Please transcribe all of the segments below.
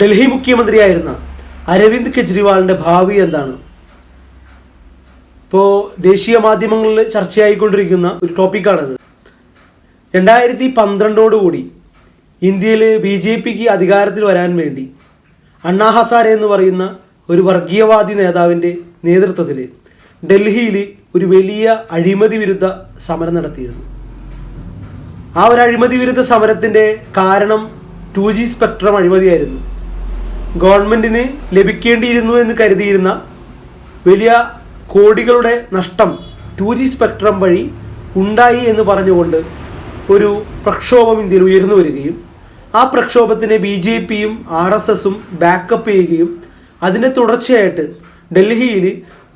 ഡൽഹി മുഖ്യമന്ത്രിയായിരുന്ന അരവിന്ദ് കെജ്രിവാളിന്റെ ഭാവി എന്താണ്? ഇപ്പോൾ ദേശീയ മാധ്യമങ്ങളിൽ ചർച്ചയായിക്കൊണ്ടിരിക്കുന്ന ഒരു ടോപ്പിക്കാണത്. രണ്ടായിരത്തി പന്ത്രണ്ടോടുകൂടി ഇന്ത്യയിൽ ബി ജെ പിക്ക് അധികാരത്തിൽ വരാൻ വേണ്ടി അണ്ണാ ഹസാരെ എന്ന് പറയുന്ന ഒരു വർഗീയവാദി നേതാവിന്റെ നേതൃത്വത്തിൽ ഡൽഹിയിൽ ഒരു വലിയ അഴിമതി വിരുദ്ധ സമരം നടത്തിയിരുന്നു. ആ ഒരു അഴിമതി വിരുദ്ധ സമരത്തിന്റെ കാരണം ടു ജി സ്പെക്ട്രം അഴിമതിയായിരുന്നു. ഗവൺമെന്റിന് ലഭിക്കേണ്ടിയിരുന്നു എന്ന് കരുതിയിരുന്ന വലിയ കോടികളുടെ നഷ്ടം ടു ജി സ്പെക്ട്രം വഴി ഉണ്ടായി എന്ന് പറഞ്ഞുകൊണ്ട് ഒരു പ്രക്ഷോഭം ഇന്ത്യയിൽ ഉയർന്നു വരികയും ആ പ്രക്ഷോഭത്തിനെ ബി ജെ പിയും ആർ എസ് എസും ബാക്കപ്പ് ചെയ്യുകയും അതിന്റെ തുടർച്ചയായിട്ട് ഡൽഹിയിൽ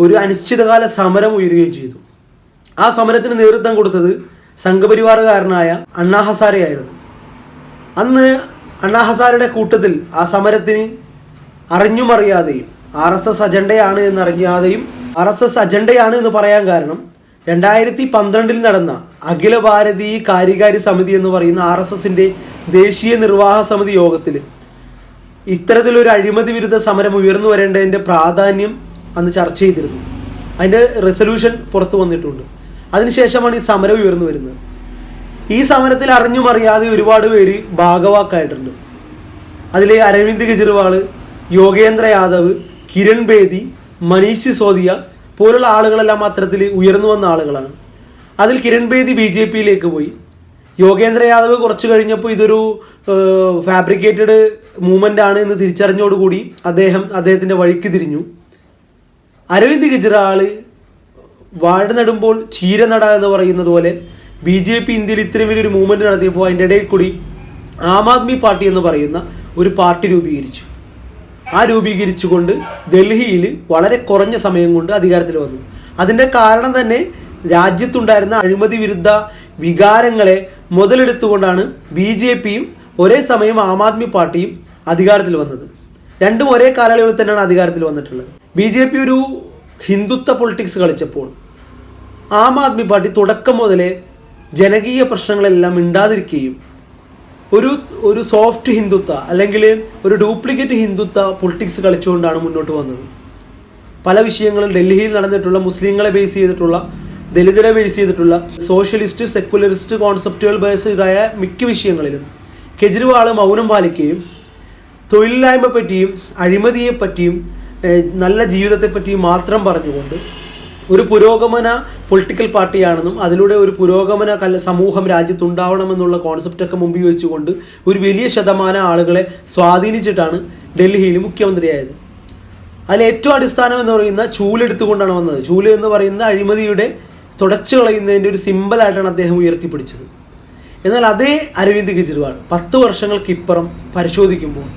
ഒരു അനിശ്ചിതകാല സമരം ഉയരുകയും ചെയ്തു. ആ സമരത്തിന് നേതൃത്വം കൊടുത്തത് സംഘപരിവാറുകാരനായ അണ്ണാ ഹസാരയായിരുന്നു. അന്ന് അണ്ണാ ഹസാരയുടെ കൂട്ടത്തിൽ ആ സമരത്തിന് അറിഞ്ഞും അറിയാതെയും. ആർ എസ് എസ് അജണ്ടയാണ് എന്ന് അറിയാതെയും ആർ എസ് എസ് അജണ്ടയാണ് എന്ന് പറയാൻ കാരണം രണ്ടായിരത്തി പന്ത്രണ്ടിൽ നടന്ന അഖില ഭാരതീയ കാര്യകാരി സമിതി എന്ന് പറയുന്ന ആർ എസ് എസിന്റെ ദേശീയ നിർവാഹ സമിതി യോഗത്തിൽ ഇത്തരത്തിലൊരു അഴിമതി വിരുദ്ധ സമരം ഉയർന്നു വരേണ്ടതിന്റെ പ്രാധാന്യം അന്ന് ചർച്ച ചെയ്തിരുന്നു. അതിന്റെ റെസൊല്യൂഷൻ പുറത്തു വന്നിട്ടുണ്ട്. അതിനുശേഷമാണ് ഈ സമരം ഉയർന്നു വരുന്നത്. ഈ സമരത്തിൽ അറിഞ്ഞുമറിയാതെ ഒരുപാട് പേര് ഭാഗവാക്കായിട്ടുണ്ട്. അതിലെ അരവിന്ദ് കെജ്രിവാൾ യോഗേന്ദ്ര യാദവ് കിരൺ ബേദി മനീഷ് സിസോദിയ പോലുള്ള ആളുകളെല്ലാം അത്തരത്തിൽ ഉയർന്നു വന്ന ആളുകളാണ്. അതിൽ കിരൺ ബേദി ബി ജെ പിയിലേക്ക് പോയി. യോഗേന്ദ്ര യാദവ് കുറച്ച് കഴിഞ്ഞപ്പോൾ ഇതൊരു ഫാബ്രിക്കേറ്റഡ് മൂവ്മെന്റ് ആണ് എന്ന് തിരിച്ചറിഞ്ഞോടുകൂടി അദ്ദേഹം അദ്ദേഹത്തിന്റെ വഴിക്ക് തിരിഞ്ഞു. അരവിന്ദ് കെജ്രിവാൾ വാഴ നടുമ്പോൾ ചീര നട എന്ന് പറയുന്നത് പോലെ ബി ജെ പി ഇന്ത്യയിൽ ഇത്രയും വലിയൊരു മൂവ്മെന്റ് നടത്തിയപ്പോൾ അതിന്റെ ഇടയിൽ കൂടി ആം ആദ്മി പാർട്ടി എന്ന് പറയുന്ന ഒരു പാർട്ടി രൂപീകരിച്ചു. ആ രൂപീകരിച്ചുകൊണ്ട് ഡൽഹിയിൽ വളരെ കുറഞ്ഞ സമയം കൊണ്ട് അധികാരത്തിൽ വന്നു. അതിന്റെ കാരണം തന്നെ രാജ്യത്തുണ്ടായിരുന്ന അഴിമതി വിരുദ്ധ വികാരങ്ങളെ മുതലെടുത്തുകൊണ്ടാണ് ബി ജെ പിയും ഒരേ സമയം ആം ആദ്മി പാർട്ടിയും അധികാരത്തിൽ വന്നത്. രണ്ടും ഒരേ കാലയളവിൽ തന്നെയാണ് അധികാരത്തിൽ വന്നിട്ടുള്ളത്. ബി ജെ പി ഒരു ഹിന്ദുത്വ പൊളിറ്റിക്സ് കളിച്ചപ്പോൾ ആം ആദ്മി പാർട്ടി തുടക്കം മുതലേ ജനകീയ പ്രശ്നങ്ങളെല്ലാം മിണ്ടാതിരിക്കുകയും ഒരു ഒരു സോഫ്റ്റ് ഹിന്ദുത്വ അല്ലെങ്കിൽ ഒരു ഡ്യൂപ്ലിക്കേറ്റ് ഹിന്ദുത്വ പൊളിറ്റിക്സ് കളിച്ചുകൊണ്ടാണ് മുന്നോട്ട് വന്നത്. പല വിഷയങ്ങളും ഡൽഹിയിൽ നടന്നിട്ടുള്ള മുസ്ലിങ്ങളെ ബേസ് ചെയ്തിട്ടുള്ള ദലിതരെ ബേസ് ചെയ്തിട്ടുള്ള സോഷ്യലിസ്റ്റ് സെക്കുലറിസ്റ്റ് കോൺസെപ്റ്റുകൾ ബേസ്ഡായ മിക്ക വിഷയങ്ങളിലും കെജ്രിവാൾ മൗനം പാലിക്കുകയും തൊഴിലില്ലായ്മ പറ്റിയും അഴിമതിയെ പറ്റിയും നല്ല ജീവിതത്തെ പറ്റിയും മാത്രം പറഞ്ഞുകൊണ്ട് ഒരു പുരോഗമന പൊളിറ്റിക്കൽ പാർട്ടിയാണെന്നും അതിലൂടെ ഒരു പുരോഗമന കല സമൂഹം രാജ്യത്തുണ്ടാവണമെന്നുള്ള കോൺസെപ്റ്റൊക്കെ മുമ്പിൽ വെച്ചുകൊണ്ട് ഒരു വലിയ ശതമാനം ആളുകളെ സ്വാധീനിച്ചിട്ടാണ് ഡൽഹിയിൽ മുഖ്യമന്ത്രിയായത്. അതിൽ ഏറ്റവും അടിസ്ഥാനം എന്ന് പറയുന്ന ചൂലെടുത്തുകൊണ്ടാണ് വന്നത്. ചൂൽ എന്ന് പറയുന്ന അഴിമതിയുടെ തുടച്ചു കളയുന്നതിന്റെ ഒരു സിമ്പിളായിട്ടാണ് അദ്ദേഹം ഉയർത്തിപ്പിടിച്ചത്. എന്നാൽ അതേ അരവിന്ദ് കെജ്രിവാൾ പത്ത് വർഷങ്ങൾക്കിപ്പുറം പരിശോധിക്കുമ്പോൾ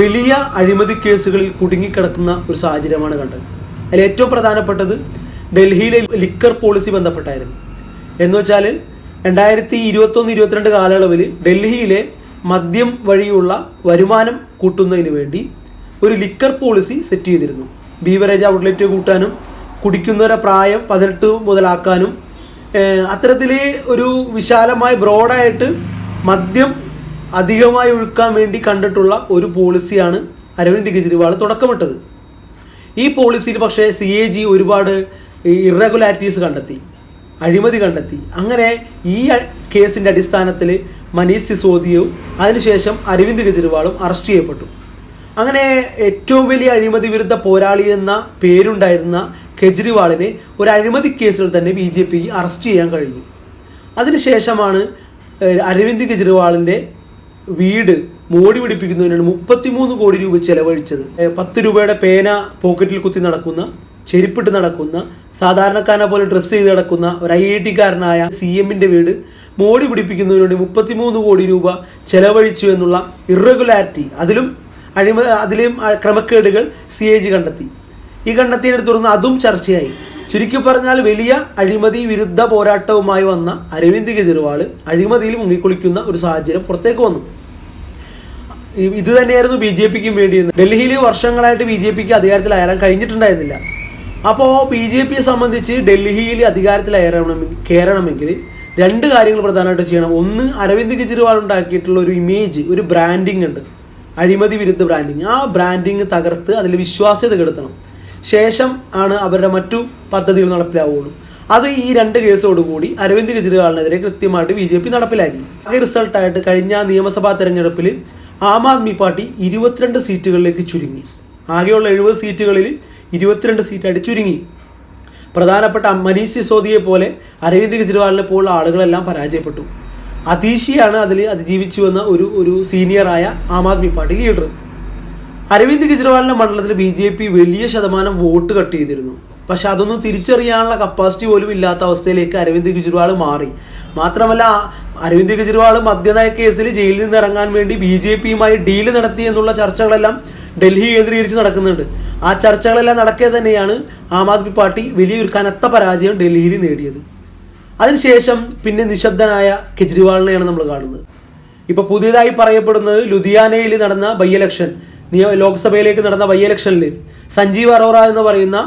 വലിയ അഴിമതി കേസുകളിൽ കുടുങ്ങിക്കിടക്കുന്ന ഒരു സാഹചര്യമാണ് കണ്ടത്. അതിൽ ഏറ്റവും പ്രധാനപ്പെട്ടത് ഡൽഹിയിലെ ലിക്കർ പോളിസി ബന്ധപ്പെട്ടായിരുന്നു. എന്ന് വെച്ചാൽ രണ്ടായിരത്തി ഇരുപത്തൊന്ന് ഇരുപത്തിരണ്ട് കാലയളവിൽ ഡൽഹിയിലെ മദ്യം വഴിയുള്ള വരുമാനം കൂട്ടുന്നതിന് വേണ്ടി ഒരു ലിക്കർ പോളിസി സെറ്റ് ചെയ്തിരുന്നു. ബീവറേജ് ഔട്ട്ലെറ്റ് കൂട്ടാനും കുടിക്കുന്നവരെ പ്രായം പതിനെട്ട് മുതലാക്കാനും അത്തരത്തിൽ ഒരു വിശാലമായ ബ്രോഡായിട്ട് മദ്യം അധികമായി ഒഴുക്കാൻ വേണ്ടി കണ്ടിട്ടുള്ള ഒരു പോളിസിയാണ് അരവിന്ദ് കെജ്രിവാൾ തുടക്കമിട്ടത്. ഈ പോളിസിയിൽ പക്ഷേ സി എ ജി ഒരുപാട് ഇറഗുലാരിറ്റീസ് കണ്ടെത്തി അഴിമതി കണ്ടെത്തി. അങ്ങനെ ഈ കേസിന്റെ അടിസ്ഥാനത്തിൽ മനീഷ് സിസോദിയവും അതിനുശേഷം അരവിന്ദ് കെജ്രിവാളും അറസ്റ്റ് ചെയ്യപ്പെട്ടു. അങ്ങനെ ഏറ്റവും വലിയ അഴിമതി വിരുദ്ധ പോരാളി എന്ന പേരുണ്ടായിരുന്ന കെജ്രിവാളിനെ ഒരു അഴിമതി കേസിൽ തന്നെ ബി ജെ പിക്ക് അറസ്റ്റ് ചെയ്യാൻ കഴിഞ്ഞു. അതിനുശേഷമാണ് അരവിന്ദ് കെജ്രിവാളിന്റെ വീട് മോടി പിടിപ്പിക്കുന്നതിനാണ് മുപ്പത്തിമൂന്ന് കോടി രൂപ ചെലവഴിച്ചത്. പത്ത് രൂപയുടെ പേന പോക്കറ്റിൽ കുത്തി നടക്കുന്ന ചെരുപ്പിട്ട് നടക്കുന്ന സാധാരണക്കാരനെ പോലെ ഡ്രസ്സ് ചെയ്ത് നടക്കുന്ന ഒരു ഐ ഐ ടിക്കാരനായ സി എമ്മിന്റെ വീട് മോടി പിടിപ്പിക്കുന്നതിന് വേണ്ടി മുപ്പത്തിമൂന്ന് കോടി രൂപ ചെലവഴിച്ചു എന്നുള്ള ഇറഗുലാരിറ്റി. അതിലും അഴിമ അതിലെയും ക്രമക്കേടുകൾ സി എ ജി കണ്ടെത്തി. ഈ കണ്ടെത്തിയതിനെ തുടർന്ന് അതും ചർച്ചയായി. ചുരുക്കി പറഞ്ഞാൽ വലിയ അഴിമതി വിരുദ്ധ പോരാട്ടവുമായി വന്ന അരവിന്ദ് കെജ്രിവാൾ അഴിമതിയിൽ മുങ്ങിക്കുളിക്കുന്ന ഒരു സാഹചര്യം പുറത്തേക്ക് വന്നു. ഇത് തന്നെയായിരുന്നു ബി ജെ പിക്കും വേണ്ടിയിരുന്നത്. ഡൽഹിയിൽ വർഷങ്ങളായിട്ട് ബി ജെ പിക്ക് അധികാരത്തിലായാലും കഴിഞ്ഞിട്ടുണ്ടായിരുന്നില്ല. അപ്പോൾ ബി ജെ പിയെ സംബന്ധിച്ച് ഡൽഹിയിൽ അധികാരത്തിലേറണമെങ്കിൽ കയറണമെങ്കിൽ രണ്ട് കാര്യങ്ങൾ പ്രധാനമായിട്ട് ചെയ്യണം. ഒന്ന് അരവിന്ദ് കെജ്രിവാൾ ഉണ്ടാക്കിയിട്ടുള്ള ഒരു ഇമേജ് ഒരു ബ്രാൻഡിങ് ഉണ്ട്. അഴിമതി വിരുദ്ധ ബ്രാൻഡിങ് ആ ബ്രാൻഡിങ് തകർത്ത് അതിൽ വിശ്വാസ്യത കെടുത്തണം. ശേഷം ആണ് അവരുടെ മറ്റു പദ്ധതികൾ നടപ്പിലാവുകയുള്ളൂ അത് ഈ രണ്ട് കേസോടുകൂടി അരവിന്ദ് കെജ്രിവാളിനെതിരെ കൃത്യമായിട്ട് ബി ജെ പി നടപ്പിലാക്കി. ആ റിസൾട്ടായിട്ട് കഴിഞ്ഞ നിയമസഭാ തെരഞ്ഞെടുപ്പിൽ ആം ആദ്മി പാർട്ടി ഇരുപത്തിരണ്ട് സീറ്റുകളിലേക്ക് ചുരുങ്ങി. ആകെയുള്ള എഴുപത് സീറ്റുകളിൽ ഇരുപത്തിരണ്ട് സീറ്റായിട്ട് ചുരുങ്ങി. പ്രധാനപ്പെട്ട മനീഷ് സിസോദിയെ പോലെ അരവിന്ദ് കെജ്രിവാളിനെ പോലുള്ള ആളുകളെല്ലാം പരാജയപ്പെട്ടു. അതീഷിയാണ് അതിൽ അതിജീവിച്ചു വന്ന ഒരു ഒരു സീനിയറായ ആം ആദ്മി പാർട്ടി ലീഡർ അരവിന്ദ് കെജ്രിവാളിന്റെ മണ്ഡലത്തിൽ ബി ജെ പി വലിയ ശതമാനം വോട്ട് കട്ട് ചെയ്തിരുന്നു. പക്ഷെ അതൊന്നും തിരിച്ചറിയാനുള്ള കപ്പാസിറ്റി പോലും ഇല്ലാത്ത അവസ്ഥയിലേക്ക് അരവിന്ദ് കെജ്രിവാൾ മാറി. മാത്രമല്ല അരവിന്ദ് കെജ്രിവാൾ മദ്യനായ കേസിൽ ജയിലിൽ നിന്ന് ഇറങ്ങാൻ വേണ്ടി ബി ജെ പിയുമായി ഡീൽ നടത്തി എന്നുള്ള ചർച്ചകളെല്ലാം ഡൽഹി കേന്ദ്രീകരിച്ച് നടക്കുന്നുണ്ട്. ആ ചർച്ചകളെല്ലാം നടക്കേ തന്നെയാണ് ആം ആദ്മി പാർട്ടി വലിയൊരു കനത്ത പരാജയം ഡൽഹിയിൽ നേടിയത്. അതിനുശേഷം പിന്നെ നിശബ്ദനായ കെജ്രിവാളിനെയാണ് നമ്മൾ കാണുന്നത്. ഇപ്പൊ പുതിയതായി പറയപ്പെടുന്നത് ലുധിയാനയിൽ നടന്ന ബൈ ഇലക്ഷൻ നിയ ലോക്സഭയിലേക്ക് നടന്ന ബൈ ഇലക്ഷനിൽ സഞ്ജീവ് അറോറ എന്ന് പറയുന്ന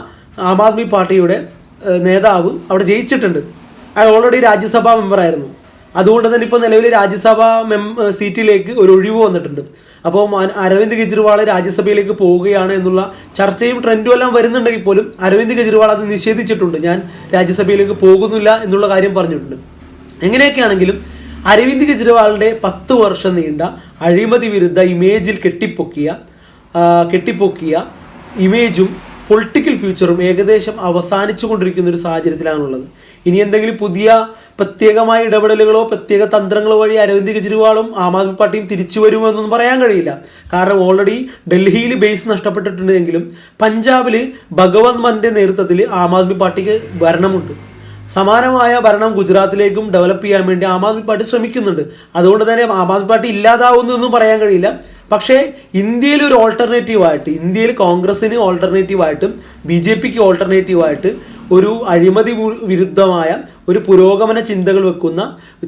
ആം ആദ്മി പാർട്ടിയുടെ നേതാവ് അവിടെ ജയിച്ചിട്ടുണ്ട്. അയാൾ ഓൾറെഡി രാജ്യസഭാ മെമ്പറായിരുന്നു അതുകൊണ്ട് തന്നെ ഇപ്പോൾ നിലവിൽ രാജ്യസഭാ മെം സീറ്റിലേക്ക് ഒരു ഒഴിവ് വന്നിട്ടുണ്ട്. അപ്പോൾ അരവിന്ദ് കെജ്രിവാൾ രാജ്യസഭയിലേക്ക് പോവുകയാണ് എന്നുള്ള ചർച്ചയും ട്രെൻഡും എല്ലാം വരുന്നുണ്ടെങ്കിൽ പോലും അരവിന്ദ് കെജ്രിവാൾ അത് നിഷേധിച്ചിട്ടുണ്ട്. ഞാൻ രാജ്യസഭയിലേക്ക് പോകുന്നില്ല എന്നുള്ള കാര്യം പറഞ്ഞിട്ടുണ്ട്. എങ്ങനെയൊക്കെയാണെങ്കിലും അരവിന്ദ് കെജ്രിവാളിന്റെ പത്ത് വർഷം നീണ്ട അഴിമതി വിരുദ്ധ ഇമേജിൽ കെട്ടിപ്പൊക്കിയ കെട്ടിപ്പൊക്കിയ ഇമേജും പൊളിറ്റിക്കൽ ഫ്യൂച്ചറും ഏകദേശം അവസാനിച്ചു കൊണ്ടിരിക്കുന്ന ഒരു സാഹചര്യത്തിലാണുള്ളത്. ഇനി എന്തെങ്കിലും പുതിയ പ്രത്യേകമായ ഇടപെടലുകളോ പ്രത്യേക തന്ത്രങ്ങളോ വഴി അരവിന്ദ് കെജ്രിവാളും ആം ആദ്മി പാർട്ടിയും തിരിച്ചു വരുമെന്നൊന്നും പറയാൻ കഴിയില്ല. കാരണം ഓൾറെഡി ഡൽഹിയിൽ ബേസ് നഷ്ടപ്പെട്ടിട്ടുണ്ടെങ്കിലും പഞ്ചാബിൽ ഭഗവത് മന്റെ നേതൃത്വത്തിൽ ആം ആദ്മി പാർട്ടിക്ക് ഭരണമുണ്ട്. സമാനമായ ഭരണം ഗുജറാത്തിലേക്കും ഡെവലപ്പ് ചെയ്യാൻ വേണ്ടി ആം ആദ്മി പാർട്ടി ശ്രമിക്കുന്നുണ്ട്. അതുകൊണ്ട് തന്നെ ആം ആദ്മി പാർട്ടി ഇല്ലാതാവുന്നു എന്നും പറയാൻ കഴിയില്ല. പക്ഷേ ഇന്ത്യയിൽ ഒരു ഓൾട്ടർനേറ്റീവ് ആയിട്ട് ഇന്ത്യയിൽ കോൺഗ്രസിന് ഓൾട്ടർനേറ്റീവ് ആയിട്ടും ബി ജെ പിക്ക് ഓൾട്ടർനേറ്റീവായിട്ട് ഒരു അഴിമതി വിരുദ്ധമായ ഒരു പുരോഗമന ചിന്തകൾ വെക്കുന്ന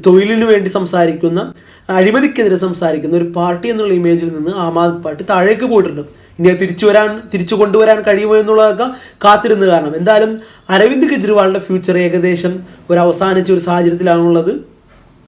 തൊഴിലിനു വേണ്ടി സംസാരിക്കുന്ന അഴിമതിക്കെതിരെ സംസാരിക്കുന്ന ഒരു പാർട്ടി എന്നുള്ള ഇമേജിൽ നിന്ന് ആം ആദ്മി പാർട്ടി താഴേക്ക് പോയിട്ടുണ്ട്. ഇന്ത്യ തിരിച്ചു വരാൻ തിരിച്ചു കൊണ്ടുവരാൻ കഴിയുമോ എന്നുള്ളതൊക്കെ കാത്തിരുന്ന് കാരണം എന്തായാലും അരവിന്ദ് കെജ്രിവാളിന്റെ ഫ്യൂച്ചർ ഏകദേശം ഒരു അവസാനിച്ച ഒരു സാഹചര്യത്തിലാണുള്ളത്.